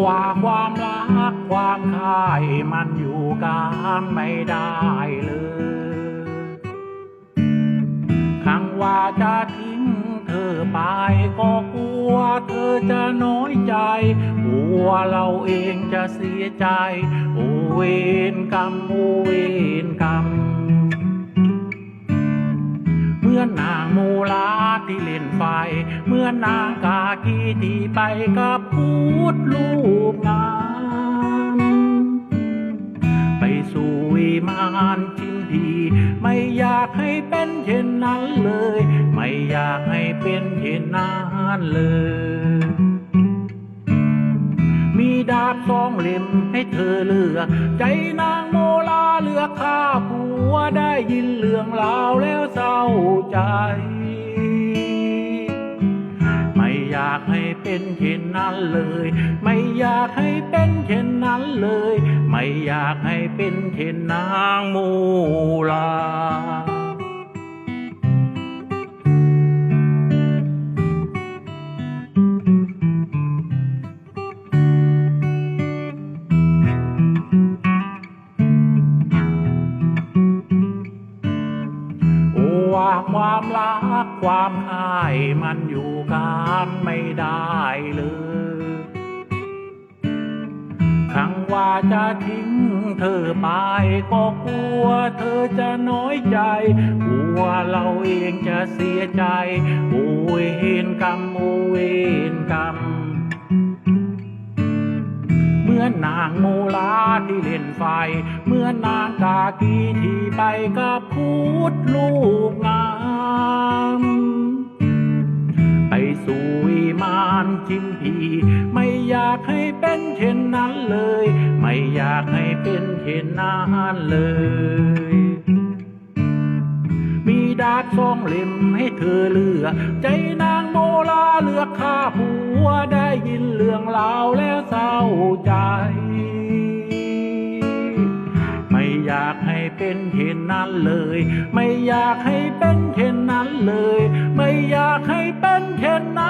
ความรักความคายมันอยู่กันไม่ได้เลยครั้งว่าจะทิ้งเธอไปก็กลัวเธอจะน้อยใจ กลัวเราเองจะเสียใจ โอเวนกรรมโอเวนกรรมเมื่อนางมูลาที่เล่นไฟเมื่อนางกากีที่ไปกับ พูดลูกงาม ไปสู่วิมานชิมพีไม่อยากให้เป็นเช่นนั้นเลย ไม่อยากให้เป็นเช่นนั้นเลย มีดาบสองเล่มให้เธอเลือก ใจนางโมลาเลือกข้าผัวได้ยินเรื่องราวแล้วเศร้าใจ ให้เป็นเช่นนั้นเลย ไม่อยากให้เป็นเช่นนั้นเลย ไม่อยากให้เป็นเช่นนางโมลาโอ้ว่าความรัก ความหายมันอยู่การไม่ได้เลยครั้งว่าจะทิ้งเธอไปก็กลัวเธอจะน้อยใจ กลัวเราเองจะเสียใจ โอเวนกรรมโอเวนกรรม มื่อนางโมลาที่เล่นไฟเมื่อนางกากีที่ไปกับพูดลูกงามไปสู่วิมานจิมพีไม่อยากให้เป็นเช่นนั้นเลย ไม่อยากให้เป็นเช่นนั้นเลย ดาษสองเล่มให้เธอเลือก ใจนางโมลาเลือกข้าผัวได้ยินเรื่องราวแล้วเศร้าใจ ไม่อยากให้เป็นเช่นนั้นเลย ไม่อยากให้เป็นเช่นนั้นเลย ไม่อยากให้เป็นเช่นนั้น